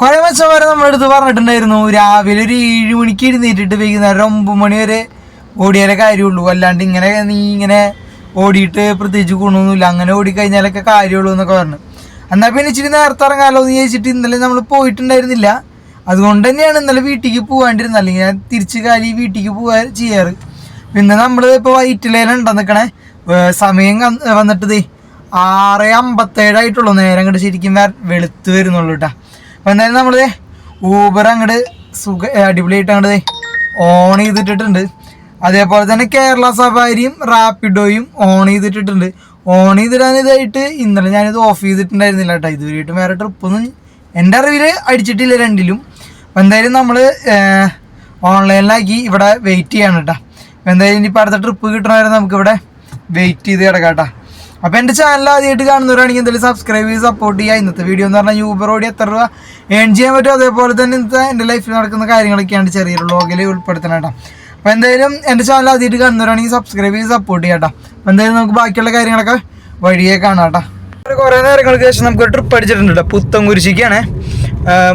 കുറെ വരെ നമ്മളെടുത്ത് പറഞ്ഞിട്ടുണ്ടായിരുന്നു. രാവിലെ ഒരു ഏഴ് മണിക്ക് എഴുന്നേറ്റിട്ട് വൈകുന്നേരം ഒമ്പത് മണി വരെ ഓടിയാലേ കാര്യമുള്ളൂ. അല്ലാണ്ട് ഇങ്ങനെ നീ ഇങ്ങനെ ഓടിയിട്ട് പ്രത്യേകിച്ച് ഗുണമൊന്നുമില്ല. അങ്ങനെ ഓടിക്കഴിഞ്ഞാലൊക്കെ കാര്യമുള്ളൂ എന്നൊക്കെ പറഞ്ഞു. എന്നാൽ പിന്നെ ഇച്ചിരി നേരത്തെ ഇറങ്ങാമല്ലോ എന്ന് ചോദിച്ചിട്ട് ഇന്നലെ നമ്മൾ പോയിട്ടുണ്ടായിരുന്നില്ല. അതുകൊണ്ട് തന്നെയാണ് ഇന്നലെ വീട്ടിലേക്ക് പോകാണ്ടിരുന്നത്. അല്ലെങ്കിൽ ഞാൻ തിരിച്ച് കാലി വീട്ടിലേക്ക് പോകാൻ ചെയ്യാറ്. പിന്നെ നമ്മൾ ഇപ്പോൾ വൈറ്റിലേലാണ് ഉണ്ടോ നിൽക്കണേ? സമയം വന്നിട്ടത് ആറ് അമ്പത്തേഴായിട്ടുള്ളൂ നേരം കണ്ട് ശരിക്കും വെളുത്ത് വരുന്നുള്ളൂ കേട്ടോ അപ്പോൾ എന്തായാലും നമ്മൾ ഊബർ അങ്ങോട്ട് സുഖ അടിപൊളിയായിട്ട് അങ്ങോട്ട് ഓൺ ചെയ്തിട്ടിട്ടുണ്ട്. അതേപോലെ തന്നെ കേരള സഫാരിയും റാപ്പിഡോയും ഓൺ ചെയ്തിട്ടിട്ടുണ്ട്. ഓൺ ചെയ്തിടാൻ ഇതായിട്ട് ഇന്നലെ ഞാനിത് ഓഫ് ചെയ്തിട്ടുണ്ടായിരുന്നില്ല കേട്ടോ. ഇതുവരെയായിട്ടും വേറെ ട്രിപ്പൊന്നും എന്റെ അറിവിൽ അടിച്ചിട്ടില്ല രണ്ടിലും. അപ്പം എന്തായാലും നമ്മൾ ഓൺലൈനിലാക്കി ഇവിടെ വെയിറ്റ് ചെയ്യാണ് കേട്ടോ. എന്തായാലും ഇനിയിപ്പോൾ അടുത്ത ട്രിപ്പ് കിട്ടണവരെ നമുക്കിവിടെ വെയിറ്റ് ചെയ്ത് കിടക്കാം കേട്ടോ. അപ്പോൾ എന്റെ ചാനൽ ആദ്യമായിട്ട് കാണുന്നവരാണെങ്കിൽ എന്തായാലും സബ്സ്ക്രൈബ് ചെയ്ത് സപ്പോർട്ട് ചെയ്യുക ഇന്നത്തെ വീഡിയോ എന്ന് പറഞ്ഞാൽ യൂബർ ഓടി എത്ര രൂപ ഏൺ ചെയ്യാൻ പറ്റും. അതേപോലെ തന്നെ ഇന്നത്തെ ലൈഫിൽ നടക്കുന്ന കാര്യങ്ങളൊക്കെയാണ് ചെറിയൊരു വ്ളോഗിൽ ഉൾപ്പെടുത്തണം കേട്ടോ അപ്പോൾ എന്തായാലും എന്റെ ചാനൽ ആദ്യമായിട്ട് കാണുന്നവരാണെങ്കിൽ സബ്സ്ക്രൈബ് ചെയ്ത് സപ്പോർട്ട് ചെയ്യാം കേട്ടോ അപ്പോൾ എന്തായാലും നമുക്ക് ബാക്കിയുള്ള കാര്യങ്ങളൊക്കെ വഴിയെ കാണാം കേട്ടോ കുറേ നേരങ്ങൾക്ക് ശേഷം നമുക്ക് ട്രിപ്പ് അടിച്ചിട്ടുണ്ട് കേട്ടോ പുത്തൻകുരിശിക്കാണ്.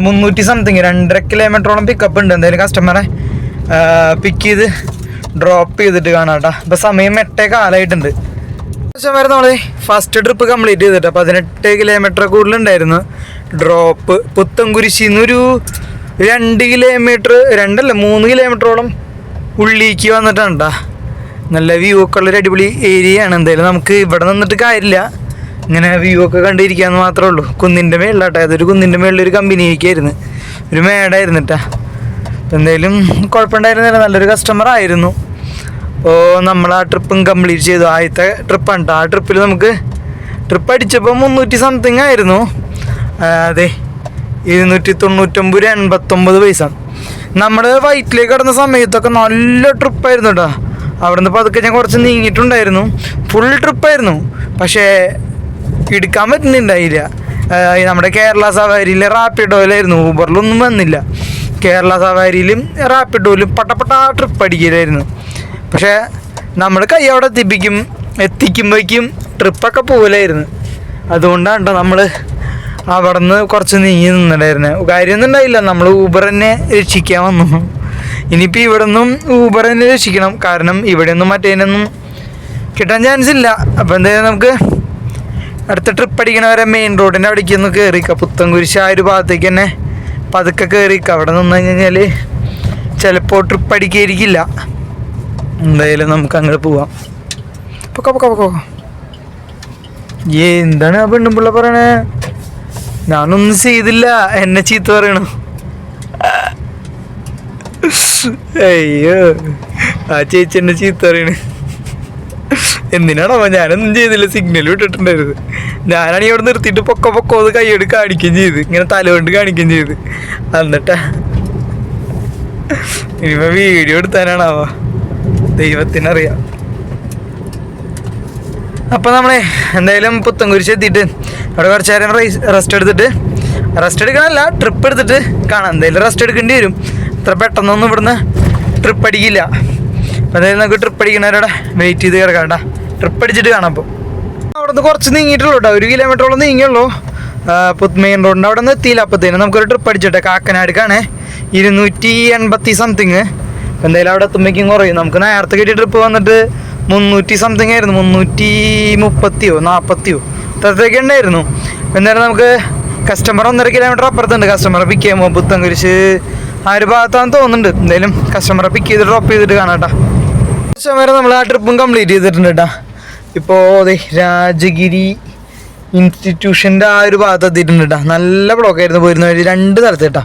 മുന്നൂറ്റി സംതിങ് രണ്ടര കിലോമീറ്ററോളം പിക്കപ്പ് ഉണ്ട്. എന്തായാലും കസ്റ്റമറെ പിക്ക് ചെയ്ത് ഡ്രോപ്പ് ചെയ്തിട്ട് കാണാം കേട്ടോ ഇപ്പൊ സമയം എട്ടേ കാലമായിട്ടുണ്ട് വരെ നമ്മൾ ഫസ്റ്റ് ട്രിപ്പ് കംപ്ലീറ്റ് ചെയ്തിട്ട് പതിനെട്ട് കിലോമീറ്റർ കൂടുതലുണ്ടായിരുന്നു. ഡ്രോപ്പ് പുത്തൻകുരിശിന്ന് ഒരു രണ്ട് കിലോമീറ്റർ രണ്ടല്ല മൂന്ന് കിലോമീറ്ററോളം ഉള്ളിലേക്ക് വന്നിട്ടാണ് ട്ടാ. നല്ല വ്യൂ ഒക്കെ ഉള്ളൊരു അടിപൊളി ഏരിയ ആണ്. എന്തായാലും നമുക്ക് ഇവിടെ നിന്നിട്ട് കാര്യമില്ല. ഇങ്ങനെ വ്യൂ ഒക്കെ കണ്ടിരിക്കാന്ന് മാത്രമേ ഉള്ളൂ. കുന്നിന്റെ മേളിലാട്ടെ അതൊരു കുന്നിന്റെ മേളിൽ ഒരു ആയിരുന്നു. ഒരു മേടായിരുന്നു കേട്ടാ എന്തായാലും കുഴപ്പമുണ്ടായിരുന്നില്ല. നല്ലൊരു കസ്റ്റമർ ആയിരുന്നു. അപ്പോൾ നമ്മൾ ആ ട്രിപ്പും കംപ്ലീറ്റ് ചെയ്തു. ആദ്യത്തെ ട്രിപ്പാണ് ആ ട്രിപ്പിൽ നമുക്ക് ട്രിപ്പ് അടിച്ചപ്പോൾ മുന്നൂറ്റി സംതിങ് ആയിരുന്നു. ആ, അതെ ഇരുന്നൂറ്റി തൊണ്ണൂറ്റൊമ്പത് രൂപ എൺപത്തൊമ്പത് പൈസ. നമ്മൾ വൈറ്റിലേക്ക് കടന്ന സമയത്തൊക്കെ നല്ല ട്രിപ്പായിരുന്നു കേട്ടോ അവിടുന്ന് പതുക്കെ ഞാൻ കുറച്ച് നീങ്ങിയിട്ടുണ്ടായിരുന്നു. ഫുൾ ട്രിപ്പായിരുന്നു പക്ഷേ എടുക്കാൻ പറ്റുന്നുണ്ടായില്ല. ആ, നമ്മുടെ കേരള സവാരിയിലെ റാപ്പിഡോയിലായിരുന്നു ഊബറിലൊന്നും വന്നില്ല. കേരള സവാരിയിലും റാപ്പിഡോയിലും പട്ടപ്പട്ട ട്രിപ്പ് അടിക്കലായിരുന്നു. പക്ഷേ നമ്മൾ കൈ അവിടെ എത്തിപ്പിക്കും എത്തിക്കുമ്പോഴേക്കും ട്രിപ്പൊക്കെ പോകലായിരുന്നു അതുകൊണ്ടാണ് കേട്ടോ നമ്മൾ അവിടെ നിന്ന് കുറച്ച് നീങ്ങി നിന്നിട്ടായിരുന്നത് കാര്യമൊന്നും ഉണ്ടായില്ല. നമ്മൾ ഊബർ തന്നെ രക്ഷിക്കാൻ വന്നു. ഇനിയിപ്പോൾ ഇവിടെ നിന്നും ഊബർ തന്നെ രക്ഷിക്കണം. കാരണം ഇവിടെ ഒന്നും മറ്റേനൊന്നും കിട്ടാൻ ചാൻസ് ഇല്ല. അപ്പോൾ എന്തായാലും നമുക്ക് അടുത്ത ട്രിപ്പ് അടിക്കണവരെ മെയിൻ റോഡിന്റെ അവിടേക്ക് ഒന്ന് കയറിക്കുക പുത്തൻകുരിശ് ആ ഒരു ഭാഗത്തേക്ക് തന്നെ പതുക്കെ കയറിക്കുക അവിടെ നിന്ന് കഴിഞ്ഞാൽ ചിലപ്പോൾ ട്രിപ്പ് അടിക്കായിരിക്കില്ല. എന്തായാലും നമുക്ക് അങ്ങോട്ട് പോവാം. പൊക്ക പൊക്ക പൊക്കോ. എന്താണ് ആ പെണ്ണുമ്പിള്ള പറയണേ? ഞാനൊന്നും ചെയ്തില്ല എന്നെ ചീത്ത പറയണു. അയ്യോ ആ ചേച്ചി എന്നെ ചീത്ത പറയണ്. എന്തിനാണോ ഞാനൊന്നും ചെയ്തില്ല സിഗ്നൽ വിട്ടിട്ടുണ്ടായിരുന്നു ഞാനാണെങ്കിൽ അവിടെ നിർത്തിയിട്ട് പൊക്ക പൊക്കോ അത് കൈയോട് കാണിക്കുകയും ചെയ്ത്. ഇങ്ങനെ തലകൊണ്ട് കാണിക്കുകയും ചെയ്ത്. എന്നിട്ടാ ഇനിയിപ്പോ വീഡിയോ എടുത്താനാണാവോ? ദൈവത്തിനറിയാം. അപ്പോൾ നമ്മളെ എന്തായാലും പുത്തൻകുരിശ് എത്തിയിട്ട് അവിടെ കുറച്ച് നേരം റെസ്റ്റ് എടുത്തിട്ട് റെസ്റ്റ് എടുക്കണമല്ല ട്രിപ്പ് എടുത്തിട്ട് കാണാം. എന്തായാലും റെസ്റ്റ് എടുക്കേണ്ടി വരും. അത്ര പെട്ടെന്നൊന്നും ഇവിടുന്ന് ട്രിപ്പ് അടിക്കില്ല. അപ്പോൾ എന്തായാലും നമുക്ക് ട്രിപ്പ് അടിക്കണവരവിടെ വെയിറ്റ് ചെയ്ത് കിടക്കാം ട്രിപ്പ് അടിച്ചിട്ട് കാണാം അപ്പോൾ അവിടെ നിന്ന് കുറച്ച് നീങ്ങിയിട്ടുള്ളൂ കേട്ടോ. ഒരു കിലോമീറ്ററോളം നീങ്ങിയുള്ളൂ. മെയിൻ റോഡിന്റെ അവിടെ നിന്ന് എത്തിയില്ല അപ്പത്തേനും. നമുക്കൊരു ട്രിപ്പ് അടിച്ചിട്ടെ കാക്കനാടുക്കാണ് ഇരുന്നൂറ്റി എൺപത്തി സംതിങ് എന്തായാലും അവിടെ എത്തുമ്പോഴേക്കും കുറയും. നമുക്ക് നേരത്തെ കിട്ടിയ ട്രിപ്പ് വന്നിട്ട് മുന്നൂറ്റി സംതിങ് ആയിരുന്നു. മുന്നൂറ്റി മുപ്പത്തിയോ നാൽപ്പത്തിയോ അത്രത്തേക്ക് ഉണ്ടായിരുന്നു. എന്തായാലും നമുക്ക് കസ്റ്റമർ ഒന്നര കിലോമീറ്റർ അപ്പുറത്തുണ്ട്. കസ്റ്റമറെ പിക്ക് ചെയ്യുമ്പോൾ പുത്തൻകുരിശ് ആ ഒരു ഭാഗത്താണെന്ന് തോന്നുന്നുണ്ട്. എന്തായാലും കസ്റ്റമറെ പിക്ക് ചെയ്ത് ഡ്രോപ്പ് ചെയ്തിട്ട് കാണാം കേട്ടോ വരെ നമ്മൾ ആ ട്രിപ്പും കംപ്ലീറ്റ് ചെയ്തിട്ടുണ്ട് കേട്ടോ ഇപ്പോൾ അതെ രാജഗിരി ഇൻസ്റ്റിറ്റ്യൂഷന്റെ ആ ഒരു ഭാഗത്ത് എത്തിയിട്ടുണ്ട് കേട്ടോ നല്ല ബ്ലോക്കായിരുന്നു പോയിരുന്ന വഴി. രണ്ട് സ്ഥലത്ത് കേട്ടോ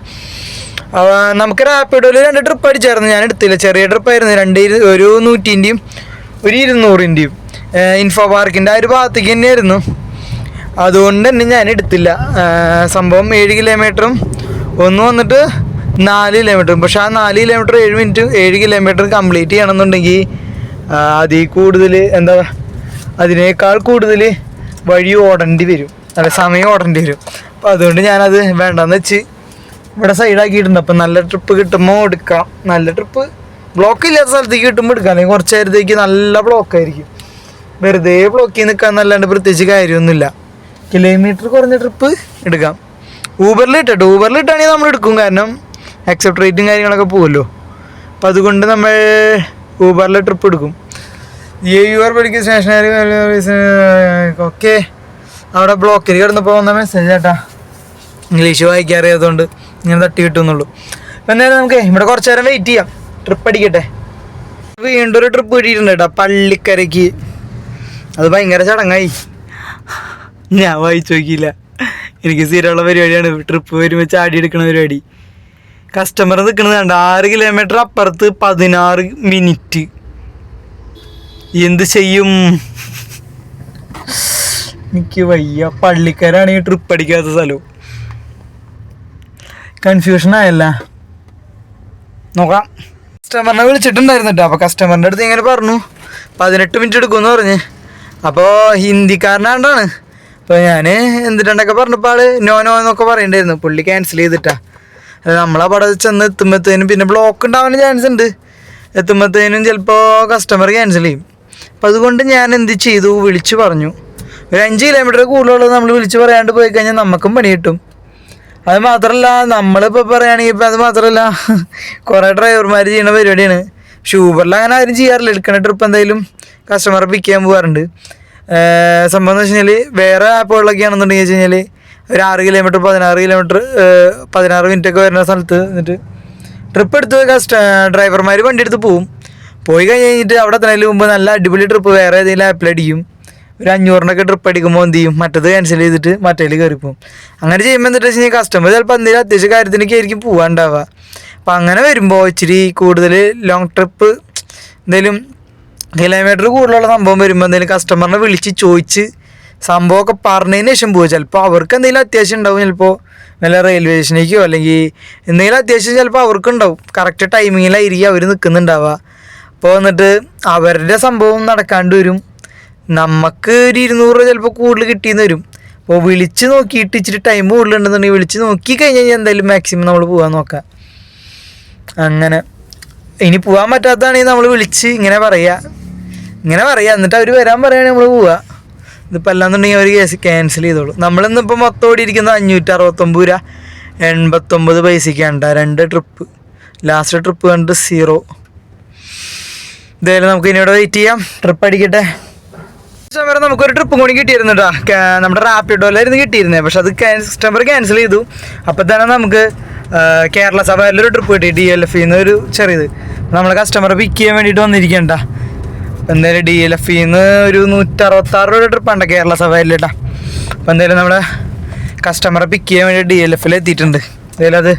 നമുക്ക് റാപ്പിഡോയിൽ രണ്ട് ട്രിപ്പ് അടിച്ചായിരുന്നു. ഞാൻ എടുത്തില്ല. ചെറിയ ട്രിപ്പായിരുന്നു രണ്ട് ഒരു നൂറ്റിന്റെയും ഒരു ഇരുന്നൂറിന്റെയും ഇൻഫോ പാർക്കിന്റെ ആ ഒരു ഭാഗത്തേക്ക് തന്നെയായിരുന്നു. അതുകൊണ്ട് തന്നെ ഞാൻ എടുത്തില്ല. സംഭവം ഏഴ് കിലോമീറ്ററും ഒന്ന് വന്നിട്ട് നാല് കിലോമീറ്ററും പക്ഷേ ആ നാല് കിലോമീറ്റർ ഏഴ് മിനിറ്റ് ഏഴ് കിലോമീറ്റർ കംപ്ലീറ്റ് ചെയ്യണമെന്നുണ്ടെങ്കിൽ അതിൽ കൂടുതൽ എന്താ അതിനേക്കാൾ കൂടുതൽ വഴി ഓടേണ്ടി വരും. അല്ല സമയം ഓടേണ്ടി വരും. അപ്പോൾ അതുകൊണ്ട് ഞാനത് വേണ്ടെന്ന് വെച്ച് ഇവിടെ സൈഡാക്കിയിട്ടുണ്ട് അപ്പം നല്ല ട്രിപ്പ് കിട്ടുമ്പോൾ എടുക്കാം. നല്ല ട്രിപ്പ് ബ്ലോക്ക് ഇല്ലാത്ത സ്ഥലത്തേക്ക് കിട്ടുമ്പോൾ എടുക്കാം. അല്ലെങ്കിൽ കുറച്ച് നേരത്തേക്ക് നല്ല ബ്ലോക്ക് ആയിരിക്കും. വെറുതെ ബ്ലോക്കിൽ നിൽക്കാൻ എന്നല്ലാണ്ട് പ്രത്യേകിച്ച് കാര്യമൊന്നുമില്ല. കിലോമീറ്റർ കുറഞ്ഞ ട്രിപ്പ് എടുക്കാം. ഊബറിൽ ഇട്ടോ ഊബറിൽ ഇട്ടാണെങ്കിൽ നമ്മൾ എടുക്കും. കാരണം അക്സെപ്റ്റ് റേറ്റും കാര്യങ്ങളൊക്കെ പോകുമല്ലോ അപ്പം അതുകൊണ്ട് നമ്മൾ ഊബറിൽ ട്രിപ്പ് എടുക്കും. എ യു ആർ പഠിക്കുന്ന സ്റ്റേഷനറി ഓക്കെ അവിടെ ബ്ലോക്കിൽ കിടന്നപ്പോൾ വന്ന മെസ്സേജ് ചേട്ടാ ഇംഗ്ലീഷ് വായിക്കാറിയതുകൊണ്ട് അറിയാത്തതുകൊണ്ട് ഇങ്ങനെ തട്ടി കിട്ടുന്നുള്ളൂ എന്തായാലും നമുക്ക് ഇവിടെ കുറച്ച് നേരം വെയിറ്റ് ചെയ്യാം. ട്രിപ്പ് അടിക്കട്ടെ. വീണ്ടും ഒരു ട്രിപ്പ് കിട്ടിയിട്ടുണ്ട് കേട്ടോ പള്ളിക്കരയ്ക്ക്. അത് ഭയങ്കര ചടങ്ങായി. ഞാൻ വായിച്ചു നോക്കിയില്ല. എനിക്ക് സ്ഥിരമുള്ള പരിപാടിയാണ്. ട്രിപ്പ് വരുമ്പോൾ ചാടി എടുക്കുന്ന പരിപാടി. കസ്റ്റമർ നിൽക്കുന്നത് കണ്ട? ആറ് കിലോമീറ്റർ അപ്പുറത്ത് പതിനാറ് മിനിറ്റ് എന്ത് ചെയ്യും? എനിക്ക് വയ്യ. പള്ളിക്കാരാണ് ഈ ട്രിപ്പ് അടിക്കാത്ത സ്ഥലവും. കൺഫ്യൂഷൻ ആയല്ല. നോക്കാം. കസ്റ്റമറിനെ വിളിച്ചിട്ടുണ്ടായിരുന്നു കേട്ടോ അപ്പോൾ കസ്റ്റമറിന്റെ അടുത്ത് ഇങ്ങനെ പറഞ്ഞു. പതിനെട്ട് മിനിറ്റ് എടുക്കുമെന്ന് പറഞ്ഞ്. അപ്പോൾ ഹിന്ദിക്കാരനാണ്ടാണ്. അപ്പോൾ ഞാൻ എന്തിട്ടുണ്ടൊക്കെ പറഞ്ഞപ്പോൾ ആൾ നോ നോ എന്നൊക്കെ പറയണ്ടായിരുന്നു. പുള്ളി ക്യാൻസൽ ചെയ്തിട്ടാ. നമ്മളാ പടം ചെന്ന് എത്തുമ്പോഴത്തേനും പിന്നെ ബ്ലോക്ക് ഉണ്ടാവാൻ ചാൻസ് ഉണ്ട്. എത്തുമ്പോഴത്തേനും ചിലപ്പോൾ കസ്റ്റമർ ക്യാൻസൽ ചെയ്യും. അപ്പോൾ അതുകൊണ്ട് ഞാൻ എന്ത് ചെയ്തു? വിളിച്ചു പറഞ്ഞു. ഒരു അഞ്ച് കിലോമീറ്റർ കൂടുതലുള്ളത് നമ്മൾ വിളിച്ച് പറയാണ്ട് പോയി കഴിഞ്ഞാൽ നമുക്കും പണി കിട്ടും. അത് മാത്രല്ല നമ്മളിപ്പോൾ പറയുകയാണെങ്കിൽ ഇപ്പം അത് മാത്രല്ല കുറേ ഡ്രൈവർമാർ ചെയ്യുന്ന പരിപാടിയാണ്. പക്ഷെ ഊബറിൽ അങ്ങനെ ആരും ചെയ്യാറില്ല. എടുക്കണ ട്രിപ്പ് എന്തായാലും കസ്റ്റമറെ പിക്ക് ചെയ്യാൻ പോകാറുണ്ട് സംഭവം എന്ന് വെച്ച് കഴിഞ്ഞാൽ വേറെ ആപ്പുകളിലൊക്കെ ആണെന്നുണ്ടെങ്കിൽ വെച്ച് കഴിഞ്ഞാൽ ഒരു ആറ് കിലോമീറ്റർ പതിനാറ് കിലോമീറ്റർ പതിനാറ് മിനിറ്റ് ഒക്കെ വരുന്ന സ്ഥലത്ത് എന്നിട്ട് ട്രിപ്പ് എടുത്ത് കസ്റ്റ ഡ്രൈവർമാർ വണ്ടി എടുത്ത് പോവും. പോയി കഴിഞ്ഞ് കഴിഞ്ഞിട്ട് അവിടെ എത്തുന്നതിന് മുമ്പ് നല്ല അടിപൊളി ട്രിപ്പ് വേറെ ഏതെങ്കിലും ആപ്പിൽ അടിക്കും. ഒരു അഞ്ഞൂറിനൊക്കെ ട്രിപ്പ് അടിക്കുമ്പോൾ എന്ത് ചെയ്യും? മറ്റത് ക്യാൻസൽ ചെയ്തിട്ട് മറ്റേൽ കയറി പോകും അങ്ങനെ ചെയ്യുമ്പോൾ എന്താ വെച്ച് കഴിഞ്ഞാൽ കസ്റ്റമർ ചിലപ്പോൾ എന്തെങ്കിലും അത്യാവശ്യ കാര്യത്തിനൊക്കെ ആയിരിക്കും പോകാണ്ടാവുക അപ്പം അങ്ങനെ വരുമ്പോൾ ഇച്ചിരി കൂടുതൽ ലോങ് ട്രിപ്പ് എന്തെങ്കിലും കിലോമീറ്റർ കൂടുതലുള്ള സംഭവം വരുമ്പോൾ എന്തെങ്കിലും കസ്റ്റമറിനെ വിളിച്ച് ചോദിച്ച് സംഭവമൊക്കെ പറഞ്ഞതിന് ശേഷം പോകും ചിലപ്പോൾ അവർക്ക് എന്തെങ്കിലും അത്യാവശ്യം ഉണ്ടാവും. ചിലപ്പോൾ നല്ല റെയിൽവേ സ്റ്റേഷനിലേക്കോ അല്ലെങ്കിൽ എന്തെങ്കിലും അത്യാവശ്യം ചിലപ്പോൾ അവർക്കുണ്ടാവും കറക്റ്റ് ടൈമിങ്ങിലായിരിക്കും അവർ നിൽക്കുന്നുണ്ടാവുക അപ്പോൾ എന്നിട്ട് അവരുടെ സംഭവം നടക്കാണ്ട് വരും. നമുക്ക് ഒരു ഇരുന്നൂറ് രൂപ ചിലപ്പോൾ കൂടുതൽ കിട്ടിയെന്ന് വരും. അപ്പോൾ വിളിച്ച് നോക്കിയിട്ട് ഇച്ചിരി ടൈം കൂടുതലുണ്ടെന്നുണ്ടെങ്കിൽ വിളിച്ച് നോക്കി കഴിഞ്ഞ് കഴിഞ്ഞാൽ എന്തായാലും മാക്സിമം നമ്മൾ പോകാൻ നോക്കാം. അങ്ങനെ. ഇനി പോകാൻ പറ്റാത്തതാണെങ്കിൽ നമ്മൾ വിളിച്ച് ഇങ്ങനെ പറയുക ഇങ്ങനെ പറയുക എന്നിട്ട് അവർ വരാൻ പറയുകയാണെങ്കിൽ നമ്മൾ പോവുക ഇതിപ്പോൾ അല്ലാന്നുണ്ടെങ്കിൽ അവർ കേസ് ക്യാൻസൽ ചെയ്തോളൂ. നമ്മളിന്നിപ്പോൾ മൊത്തം ഓടിയിരിക്കുന്നത് അഞ്ഞൂറ്റി അറുപത്തൊമ്പത് രൂപ. എൺപത്തൊമ്പത് കണ്ട രണ്ട് ട്രിപ്പ് ലാസ്റ്റ് ട്രിപ്പ് കണ്ടിട്ട് സീറോ ഇതായാലും നമുക്ക് ഇനി ഇവിടെ വെയിറ്റ് ചെയ്യാം. ട്രിപ്പ് അടിക്കട്ടെ. കസ്റ്റമർ നമുക്കൊരു ട്രിപ്പ് കൂടി കിട്ടിയിരുന്നു കേട്ടോ നമ്മുടെ റാപ്പിഡോയിലായിരുന്നു കിട്ടിയിരുന്നത് പക്ഷെ അത് കസ്റ്റമർ ക്യാൻസൽ ചെയ്തു. അപ്പോൾ തന്നെ നമുക്ക് കേരള സഭയിലൊരു ട്രിപ്പ് കിട്ടി. ഡി എൽ എഫ് ഒരു ചെറിയത്. നമ്മൾ കസ്റ്റമറെ പിക്ക് ചെയ്യാൻ വേണ്ടിയിട്ട് വന്നിരിക്കണ്ട. എന്തായാലും ഡി എൽ എഫ് ഒരു നൂറ്ററുപത്താറ് രൂപ ട്രിപ്പാണ് കേരള സഭയിൽ കേട്ടോ അപ്പം എന്തായാലും നമ്മുടെ കസ്റ്റമറെ പിക്ക് ചെയ്യാൻ വേണ്ടി ഡി എൽ എഫിൽ എത്തിയിട്ടുണ്ട്. എന്തായാലും അത്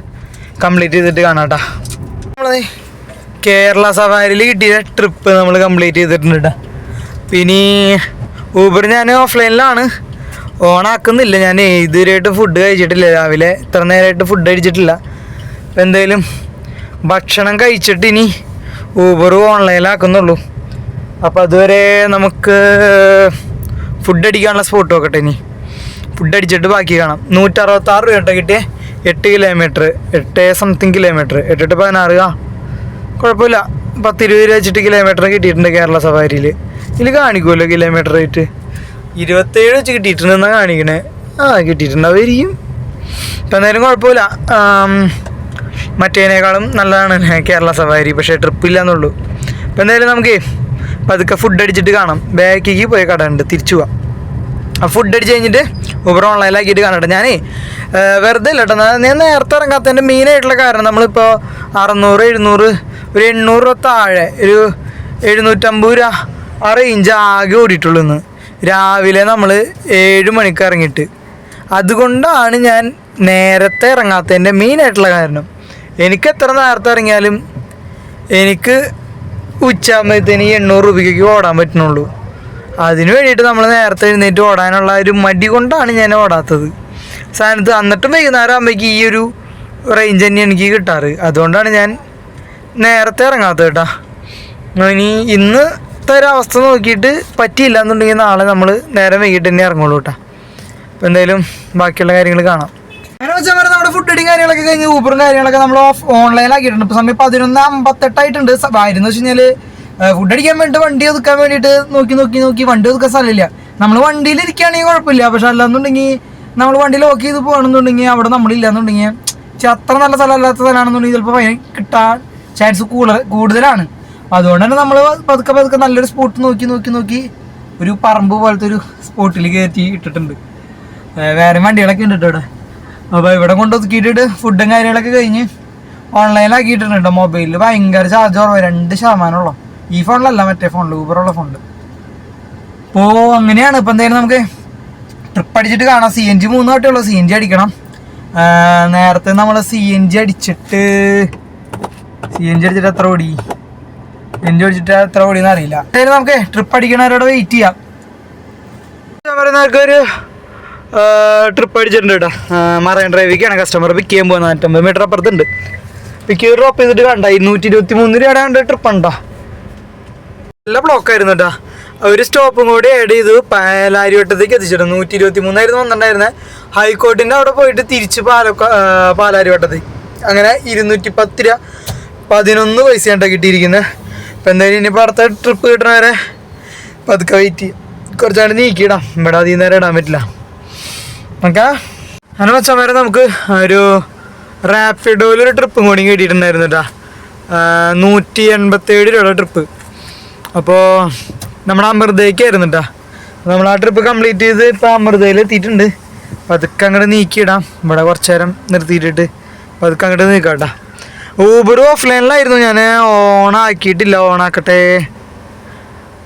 കംപ്ലീറ്റ് ചെയ്തിട്ട് കാണാം കേട്ടോ നമ്മളെ കേരള സഫാരിയിൽ കിട്ടിയ ട്രിപ്പ് നമ്മൾ കംപ്ലീറ്റ് ചെയ്തിട്ടുണ്ട് കേട്ടോ പിന്നെ ഊബർ ഞാൻ ഓഫ്ലൈനിലാണ് ഓണാക്കുന്നില്ല. ഞാൻ ഇതുവരെയായിട്ട് ഫുഡ് കഴിച്ചിട്ടില്ല. രാവിലെ ഇത്ര നേരമായിട്ട് ഫുഡ് കഴിച്ചിട്ടില്ല. അപ്പം എന്തായാലും ഭക്ഷണം കഴിച്ചിട്ട് ഇനി ഊബർ ഓൺലൈനിലാക്കുന്നുള്ളൂ അപ്പോൾ അതുവരെ നമുക്ക് ഫുഡ് അടിക്കാനുള്ള സ്പോട്ട് നോക്കട്ടെ ഇനി. ഫുഡ് അടിച്ചിട്ട് ബാക്കി കാണാം. നൂറ്ററുപത്താറ് രൂപ കേട്ടോ കിട്ടിയേ. എട്ട് കിലോമീറ്റർ എട്ട് സംതിങ് കിലോമീറ്റർ എട്ടെട്ട് പതിനാറ് ആ. കുഴപ്പമില്ല. പത്തിരുപത് രൂപ വെച്ചിട്ട് കിലോമീറ്റർ കിട്ടിയിട്ടുണ്ട് കേരള സഫാരിയിൽ. ഇതിൽ കാണിക്കുമല്ലോ കിലോമീറ്റർ റേറ്റ് ഇരുപത്തേഴ് വെച്ച് കിട്ടിയിട്ടുണ്ടെന്നാണ് കാണിക്കണേ. ആ കിട്ടിയിട്ടുണ്ടാവുമായിരിക്കും. ഇപ്പം എന്തായാലും കുഴപ്പമില്ല. മറ്റേനേക്കാളും നല്ലതാണ് കേരള സവാരി പക്ഷേ ട്രിപ്പ് ഇല്ലയെന്നുള്ളൂ ഇപ്പം എന്തായാലും നമുക്ക് പതുക്കെ ഫുഡ് അടിച്ചിട്ട് കാണാം. ബാക്കിക്ക് പോയി കട ഉണ്ട് തിരിച്ചു പോവാം. ആ ഫുഡ് അടിച്ച് കഴിഞ്ഞിട്ട് ഊബർ ഓൺലൈനിലാക്കിയിട്ട് കാണട്ടെ ഞാനേ വെറുതെ ഇല്ല കേട്ടോ. ഞാൻ- ഞാൻ നേരത്തെ ഇറങ്ങാത്തതിന്റെ മെയിനായിട്ടുള്ള കാരണം നമ്മളിപ്പോൾ അറുന്നൂറ് എഴുന്നൂറ് ഒരു എണ്ണൂറ് രൂപ താഴെ ഒരു എഴുന്നൂറ്റമ്പത് രൂപ ആ റേഞ്ച് ആകെ ഓടിയിട്ടുള്ളൂ ഇന്ന്. രാവിലെ നമ്മൾ ഏഴ് മണിക്ക് ഇറങ്ങിയിട്ട്. അതുകൊണ്ടാണ് ഞാൻ നേരത്തെ ഇറങ്ങാത്തതിന്റെ മെയിനായിട്ടുള്ള കാരണം. എനിക്ക് എത്ര നേരത്തെ ഇറങ്ങിയാലും എനിക്ക് ഉച്ചാകുമ്പോഴത്തേന് എണ്ണൂറ് രൂപയ്ക്ക് ഓടാൻ പറ്റുന്നുള്ളൂ അതിന് വേണ്ടിയിട്ട് നമ്മൾ നേരത്തെ എഴുന്നേറ്റ് ഓടാനുള്ള ഒരു മടി കൊണ്ടാണ് ഞാൻ ഓടാത്തത്. സാധനത്ത് എന്നിട്ടും വൈകുന്നേരം ആകുമ്പോഴേക്ക് ഈ ഒരു റേഞ്ച് തന്നെ എനിക്ക് കിട്ടാറ്. അതുകൊണ്ടാണ് ഞാൻ നേരത്തെ ഇറങ്ങാത്തത് കേട്ടാ. ഇനി ഇന്നത്തെ ഒരു അവസ്ഥ നോക്കിയിട്ട് പറ്റിയില്ല എന്നുണ്ടെങ്കിൽ നാളെ നമ്മൾ നേരെ വൈകിട്ട് തന്നെ ഇറങ്ങുള്ളൂ കേട്ടോ. അപ്പോൾ എന്തായാലും ബാക്കിയുള്ള കാര്യങ്ങൾ കാണാം. അങ്ങനെ വെച്ചാൽ വരെ നമ്മുടെ ഫുഡ് അടിയും കാര്യങ്ങളൊക്കെ കഴിഞ്ഞ് ഊബറും കാര്യങ്ങളൊക്കെ നമ്മൾ ഓഫ് ഓൺലൈനിലാക്കിയിട്ടുണ്ട് ഇപ്പോൾ സമയം പതിനൊന്ന് അമ്പത്തെട്ടായിട്ടുണ്ട്. വായിരുന്നു വെച്ച് കഴിഞ്ഞാൽ ഫുഡ് അടിക്കാൻ വേണ്ടി വണ്ടി ഒതുക്കാൻ വേണ്ടിയിട്ട് നോക്കി നോക്കി നോക്കി വണ്ടി ഒതുക്കാൻ സ്ഥലമില്ല. നമ്മൾ വണ്ടിയിൽ ഇരിക്കുകയാണെങ്കിൽ കുഴപ്പമില്ല. പക്ഷെ അല്ലാന്നുണ്ടെങ്കിൽ നമ്മൾ വണ്ടി ലോക്ക് ചെയ്ത് പോകണമെന്നുണ്ടെങ്കിൽ അവിടെ നമ്മളില്ലാന്നുണ്ടെങ്കിൽ പക്ഷെ അത്ര നല്ല സ്ഥലമല്ലാത്ത സ്ഥലമാണെന്നുണ്ടെങ്കിൽ ചിലപ്പോൾ കിട്ടാൻ ചാൻസ് കൂടുതൽ കൂടുതലാണ്. അതുകൊണ്ട് തന്നെ നമ്മൾ പതുക്കെ പതുക്കെ നല്ലൊരു സ്പോട്ട് നോക്കി നോക്കി നോക്കി ഒരു പറമ്പ് പോലത്തെ ഒരു സ്പോട്ടിൽ കയറ്റി ഇട്ടിട്ടുണ്ട്. വേറെ വണ്ടികളൊക്കെ ഉണ്ട് ഇവിടെ. അപ്പോൾ ഇവിടെ കൊണ്ട് ഒതുക്കിയിട്ടിട്ട് ഫുഡും കാര്യങ്ങളൊക്കെ കഴിഞ്ഞ് ഓൺലൈനിലാക്കിയിട്ടുണ്ട് മൊബൈലിൽ ഭയങ്കര ചാർജ് കുറവ് രണ്ട് ശതമാനമുള്ളൂ. ഈ ഫോണിലല്ല മറ്റേ ഫോണിൽ ഊബറുള്ള ഫോണിൽ അപ്പോൾ അങ്ങനെയാണ്. ഇപ്പം എന്തായാലും നമുക്ക് ട്രിപ്പ് അടിച്ചിട്ട് കാണാം. സി എൻ ജി മൂന്ന് വട്ടമുള്ളൂ സി എൻ ജി അടിക്കണം. നേരത്തെ നമ്മൾ സി എൻ ജി അടിച്ചിട്ട് സി എൻ ജി അടിച്ചിട്ട് എത്ര ഓടി? ജി അടിച്ചിട്ട് എത്ര ഓടിയെന്ന് അറിയില്ല. എന്തായാലും നമുക്ക് ട്രിപ്പ് അടിക്കണവരോട് വെയിറ്റ് ചെയ്യാം. പറയുന്നവർക്ക് ഒരു ട്രിപ്പ് അടിച്ചിട്ടുണ്ട് കേട്ടോ. മറൈൻ ഡ്രൈവിക്കാണ് കസ്റ്റമർ പിക്ക് ചെയ്യാൻ പോകുന്നത്. നാനൂറ്റമ്പത് മീറ്റർ അപ്പുറത്തുണ്ട്. പിക്ക് ചെയ്ത് ഡ്രോപ്പ് ചെയ്തിട്ട് കണ്ട? ഇരുന്നൂറ്റി ഇരുപത്തി മൂന്ന് രൂപയുടെ ട്രിപ്പ് ഉണ്ടോ? നല്ല ബ്ലോക്ക് ആയിരുന്നു കേട്ടോ. ഒരു സ്റ്റോപ്പും കൂടി ആഡ് ചെയ്തു പാലാരിവട്ടത്തേക്ക് എത്തിച്ചിട്ടുണ്ട് നൂറ്റി ഇരുപത്തി മൂന്നായിരുന്നു വന്നിട്ടുണ്ടായിരുന്നത് ഹൈക്കോർട്ടിന്റെ അവിടെ പോയിട്ട് തിരിച്ച് പാലക്കാ പാലാരിവട്ടത്തേക്ക് അങ്ങനെ ഇരുന്നൂറ്റി പത്ത് രൂപ പതിനൊന്ന് പൈസ കിട്ടിയിരിക്കുന്നത് ഇപ്പം എന്തായാലും ഇനിയിപ്പോൾ അടുത്ത ട്രിപ്പ് കിട്ടണ വരെ പതുക്കെ വെയിറ്റ് ചെയ്യും. കുറച്ചാണ്ട് നീക്കിയിടാം. ഇവിടെ അധികം നേരം ഇടാൻ പറ്റില്ല. ഓക്കെ അങ്ങനെ വെച്ചാൽ വരെ നമുക്ക് ഒരു റാപ്പിഡോയിൽ ഒരു ട്രിപ്പും കൂടി കിട്ടിയിട്ടുണ്ടായിരുന്നു കേട്ടോ നൂറ്റി എൺപത്തേഴ് രൂപയുടെ ട്രിപ്പ് അപ്പോൾ നമ്മുടെ അമൃതയ്ക്കായിരുന്നു കേട്ടോ നമ്മൾ ആ ട്രിപ്പ് കംപ്ലീറ്റ് ചെയ്ത് ഇപ്പോൾ അമൃതയിൽ എത്തിയിട്ടുണ്ട്. പതുക്കെ അങ്ങോട്ട് നീക്കിയിടാം. ഇവിടെ കുറച്ച് നേരം നിർത്തിയിട്ടിട്ട് പതുക്കെ അങ്ങോട്ട് നീക്കാം കേട്ടോ ഊബർ ഓഫ്ലൈനിലായിരുന്നു ഞാൻ ഓണാക്കിയിട്ടില്ല ഓണാക്കട്ടെ.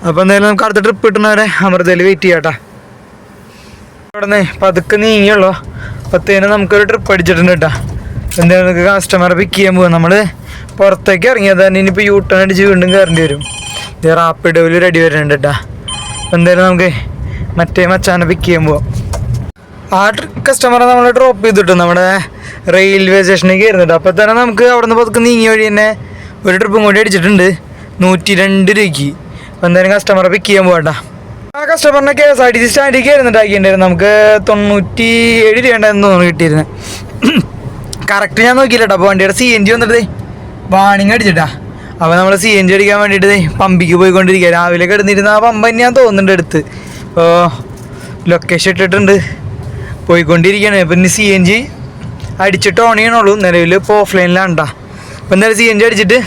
അപ്പോൾ എന്തായാലും നമുക്ക് അടുത്ത ട്രിപ്പ് കിട്ടുന്നവരെ അമൃതയിൽ വെയിറ്റ് ചെയ്യാം കേട്ടോ ഇവിടെ നിന്ന് പതുക്കെ നീങ്ങിയുള്ളൂ. അപ്പത്തേനും നമുക്കൊരു ട്രിപ്പ് അടിച്ചിട്ടുണ്ട് കേട്ടോ എന്തായാലും നമുക്ക് കസ്റ്റമറെ പിക്ക് ചെയ്യാൻ പോകും നമ്മൾ പുറത്തേക്ക് ഇറങ്ങിയത് തന്നെ ഇനിയിപ്പോൾ യൂ ടേൺ അടിച്ച് വീണ്ടും കയറേണ്ടി വരും. ഇത് റാപ്പിഡോയിൽ റെഡി വരുന്നുണ്ട് കേട്ടോ എന്തായാലും നമുക്ക് മറ്റേ മച്ചാനെ പിക്ക് ചെയ്യാൻ പോവാം. ആ കസ്റ്റമറെ നമ്മൾ ഡ്രോപ്പ് ചെയ്തിട്ടു. നമ്മുടെ റെയിൽവേ സ്റ്റേഷനിലേക്ക് കയറുന്നുണ്ട് അപ്പോൾ തന്നെ നമുക്ക് അവിടെ നിന്ന് പതുക്കെ നീങ്ങിയ വഴി തന്നെ ഒരു ട്രിപ്പും കൂടി അടിച്ചിട്ടുണ്ട്. നൂറ്റി രണ്ട് രൂപയ്ക്ക്. അപ്പോൾ എന്തായാലും കസ്റ്റമറെ പിക്ക് ചെയ്യാൻ പോകണ്ട ആ കസ്റ്റമറിനെ K S R T C സ്റ്റാൻഡിൽ കയറുന്നുണ്ടാക്കിയിട്ടുണ്ടായിരുന്നു നമുക്ക് തൊണ്ണൂറ്റി ഏഴ് രൂപയുണ്ടായിരുന്നു തോന്നുന്നു കിട്ടിയിരുന്നത് കറക്റ്റ് ഞാൻ നോക്കിയില്ല കേട്ടോ അപ്പോൾ വണ്ടിയുടെ സി എൻ ജി വന്നിട്ട് വാണിങ് അടിച്ചിട്ടാ. അപ്പോൾ നമ്മൾ സി എൻ ജി അടിക്കാൻ വേണ്ടിയിട്ട് പമ്പിക്ക് പോയിക്കൊണ്ടിരിക്കുക രാവിലെ കിടന്നിരുന്ന ആ പമ്പ് തന്നെയാണ് തോന്നുന്നുണ്ട് അടുത്ത്. ഇപ്പോൾ ലൊക്കേഷൻ ഇട്ടിട്ടുണ്ട്. പോയിക്കൊണ്ടിരിക്കുകയാണ് ഇനി സി എൻ ജി അടിച്ചിട്ട് ഓൺ ചെയ്യണുള്ളൂ നിലവിൽ ഇപ്പോൾ ഓഫ്ലൈനിലാണ് അപ്പോൾ എന്തായാലും സി എൻ ജി അടിച്ചിട്ട്